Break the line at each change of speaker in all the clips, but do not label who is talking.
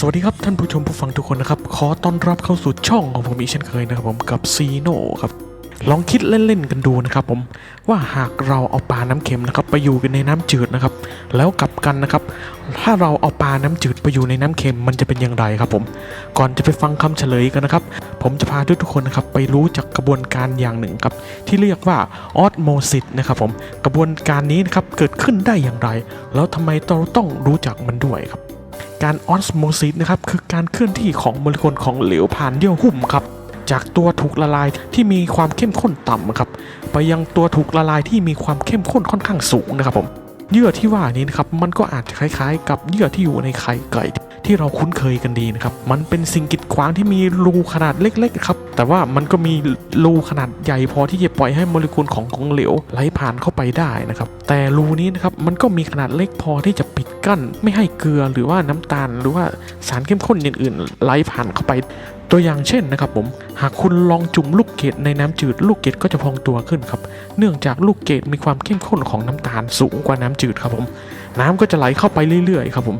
สวัสดีครับท่านผู้ชมผู้ฟังทุกคนนะครับ ขอต้อนรับเข้าสู่ช่องของผมอีกเช่นเคยนะครับผมกับซีโน่ครับลองคิดเล่นๆกันดูนะครับผมว่าหากเราเอาปลาน้ำเค็มนะครับไปอยู่กันในน้ำจืดนะครับ แล้วกลับกันนะครับ ถ้าเราเอาปลาน้ำจืดไปอยู่ในน้ำเค็มมันจะเป็นอย่างไรครับผมก่อนจะไปฟังคำเฉลยกันนะครับ ผมจะพาทุกๆคนนะครับไปรู้จักกระบวนการอย่างหนึ่งครับที่เรียกว่าออสโมซิสนะครับผมกระบวนการนี้นะครับเกิดขึ้นได้อย่างไร แล้วทำไมเราต้องรู้จักมันด้วยครับ การออสโมซิสนะครับคือการเคลื่อนที่ของโมเลกุลของเหลวผ่านเยื่อหุ้มครับจากตัวถูกละลายที่มีความเข้มข้นต่ำครับไปยังตัวถูกละลายที่มีความเข้มข้นค่อนข้างสูงนะครับผมเยื่อที่ว่านี้นะครับมันก็อาจจะคล้ายๆ กับเยื่อที่อยู่ในไข่ไก่ ที่เราคุ้นเคยกันดีนะครับมันเป็นสิ่งกีดขวางที่มีรูขนาดเล็กๆครับ แต่ว่ามันก็มีรูขนาดใหญ่พอที่จะปล่อยให้โมเลกุลของของเหลวไหลผ่านเข้าไปได้นะครับแต่รูนี้นะครับมันก็มีขนาดเล็กพอที่จะปิดกั้น ไม่ให้เกลือหรือว่าน้ำตาล หรือว่าสารเข้มข้นอื่นๆไหลผ่านเข้าไปตัวอย่างเช่นนะครับผม หากคุณลองจุ่มลูกเกดในน้ำจืด ลูกเกดก็จะพองตัวขึ้นครับ เนื่องจากลูกเกดมีความเข้มข้นของน้ำตาลสูงกว่าน้ำจืดครับผม น้ำก็จะไหลเข้าไปเรื่อยๆ ครับผม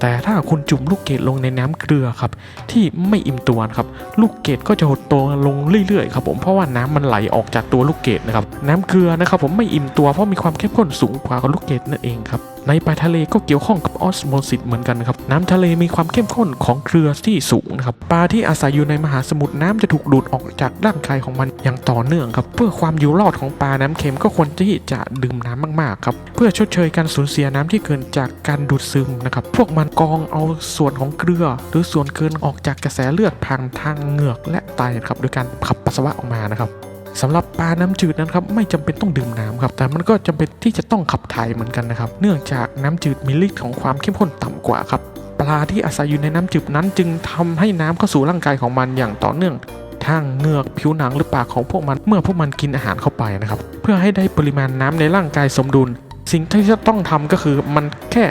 แต่ถ้าคุณจุ่มลูกเกดลงในน้ำเกลือครับ ที่ไม่อิ่มตัวครับ ลูกเกดก็จะหดตัวลงเรื่อยๆครับผมเพราะว่าน้ำมันไหลออกจากตัวลูกเกดนะครับ น้ำเกลือนะครับผมไม่อิ่มตัวเพราะมีความเข้มข้นสูงกว่าลูกเกดนั่นเองครับ ในปลาทะเลก็เกี่ยวข้องกับออสโมซิสเหมือนกันครับ น้ำทะเลมีความเข้มข้นของเกลือที่สูงนะครับ ปลาที่อาศัยอยู่ในมหาสมุทรน้ำจะถูกดูดออกจากร่างกายของมันอย่างต่อเนื่องครับ เพื่อความอยู่รอดของปลาน้ำเค็มก็ควรที่จะดื่มน้ำมากๆครับ เพื่อชดเชยการสูญเสียน้ำที่เกินจากการดูดซึมนะครับ พวกมันกรองเอาส่วนของเกลือ หรือส่วนเกินออกจากกระแสเลือดผ่านทางเหงือกและไตนะครับ โดยการขับปัสสาวะออกมานะครับ สำหรับปลาน้ำจืดนั้นครับไม่จำเป็นต้องดื่มน้ำครับ แต่มันก็จำเป็นที่จะต้องขับถ่ายเหมือนกันนะครับ เนื่องจากน้ำจืดมีฤทธิ์ของความเข้มข้นต่ำกว่าครับ ปลาที่อาศัยอยู่ในน้ำจืดนั้นจึงทำให้น้ำเข้าสู่ร่างกายของมันอย่างต่อเนื่องทางเหงือกผิวหนังหรือปากของพวกมันเมื่อพวกมันกินอาหารเข้าไปนะครับ เพื่อให้ได้ปริมาณน้ำในร่างกายสมดุล สิ่งที่จะต้องทำก็คือมันแค่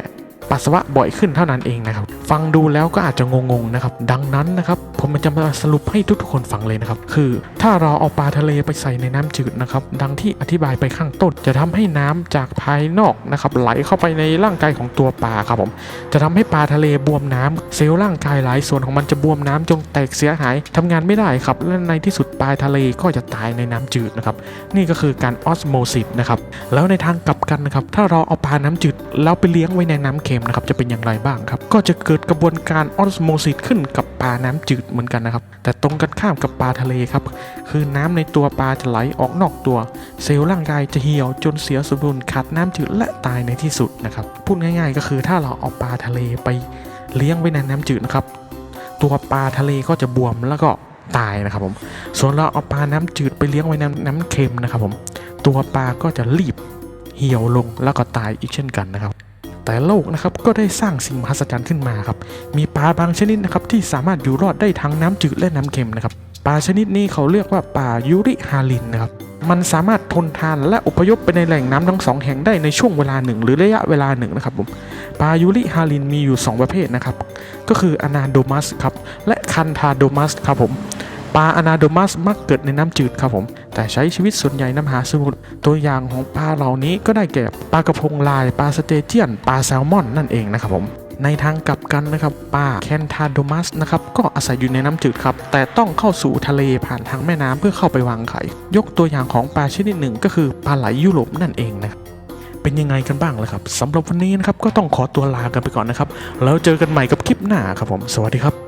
ปัสสาวะบ่อยขึ้นเท่านั้นเองนะครับ ฟังดูแล้วก็อาจจะงงๆนะครับ ดังนั้นนะครับ ผมจะมาสรุปให้ทุกๆคนฟังเลยนะครับ คือ ถ้าเราเอาปลาทะเลไปใส่ในน้ำจืดนะครับ ดังที่อธิบายไปข้างต้น จะทำให้น้ำจากภายนอกนะครับ ไหลเข้าไปในร่างกายของตัวปลาครับผม จะทำให้ปลาทะเลบวมน้ำเซลล์ร่างกายหลายส่วนของมันจะบวมน้ำจนแตกเสียหายทำงานไม่ได้ครับ และในที่สุดปลาทะเลก็จะตายในน้ำจืดนะครับ นี่ก็คือการออสโมซิสนะครับ แล้วในทางกลับกันนะครับ ถ้าเราเอาปลาน้ำจืดแล้วไปเลี้ยงไว้ในน้ำเค็มนะครับจะเป็นอย่างไรบ้างครับ ก็จะเกิดกระบวนการออสโมซิสขึ้นกับปลาน้ำจืดเหมือนกันนะครับ แต่ตรงกันข้ามกับปลาทะเลครับ คือน้ำในตัวปลาจะไหลออกนอกตัว เซลล์ร่างกายจะเหี่ยวจนเสียสมดุลขาดน้ำจืดและตายในที่สุดนะครับ พูดง่าย ๆ ก็คือถ้าเราเอาปลาทะเลไปเลี้ยงไว้ในน้ำจืดนะครับ ตัวปลาทะเลก็จะบวมแล้วก็ตายนะครับผม ส่วนเราเอาปลาน้ำจืดไปเลี้ยงไว้ในน้ำเค็มนะครับผม ตัวปลาก็จะรีบเหี่ยวลงแล้วก็ตายอีกเช่นกันนะครับ แต่โลกนะครับก็ได้สร้างสิ่งมหัศจรรย์ขึ้นมาครับ มีปลาบางชนิดนะครับที่สามารถอยู่รอดได้ทั้งน้ำจืดและน้ำเค็มนะครับปลาชนิดนี้เขาเรียกว่าปลายูริฮาลินนะครับมันสามารถทนทานและอพยพไปในแหล่งน้ำทั้งสองแห่งได้ในช่วงเวลาหนึ่ง หรือระยะเวลาหนึ่งนะครับผมปลายูริฮาลินมีอยู่ 2 ประเภทนะครับ ก็คืออนาโดมัสครับและคันทาโดมัสครับผมปลาอนาโดมัสมักเกิดในน้ำจืดครับผม แต่ใช้ชีวิตส่วนใหญ่น้ำมหาสมุทรตัวอย่างของปลาเหล่านี้ก็ได้แก่ปลากระพงลายปลาสเตเจียนปลาแซลมอนนั่นเองนะครับผมในทางกลับกันนะครับปลาแคนทาโดมัสนะครับก็อาศัยอยู่ในน้ำจืดครับ แต่ต้องเข้าสู่ทะเลผ่านทางแม่น้ำเพื่อเข้าไปวางไข่ ยกตัวอย่างของปลาชนิดหนึ่งก็คือปลาไหลยุโรปนั่นเองนะครับเป็นยังไงกันบ้างล่ะครับสำหรับวันนี้นะครับก็ต้องขอตัวลากันไปก่อนนะครับ แล้วเจอกันใหม่กับคลิปหน้าครับผม สวัสดีครับ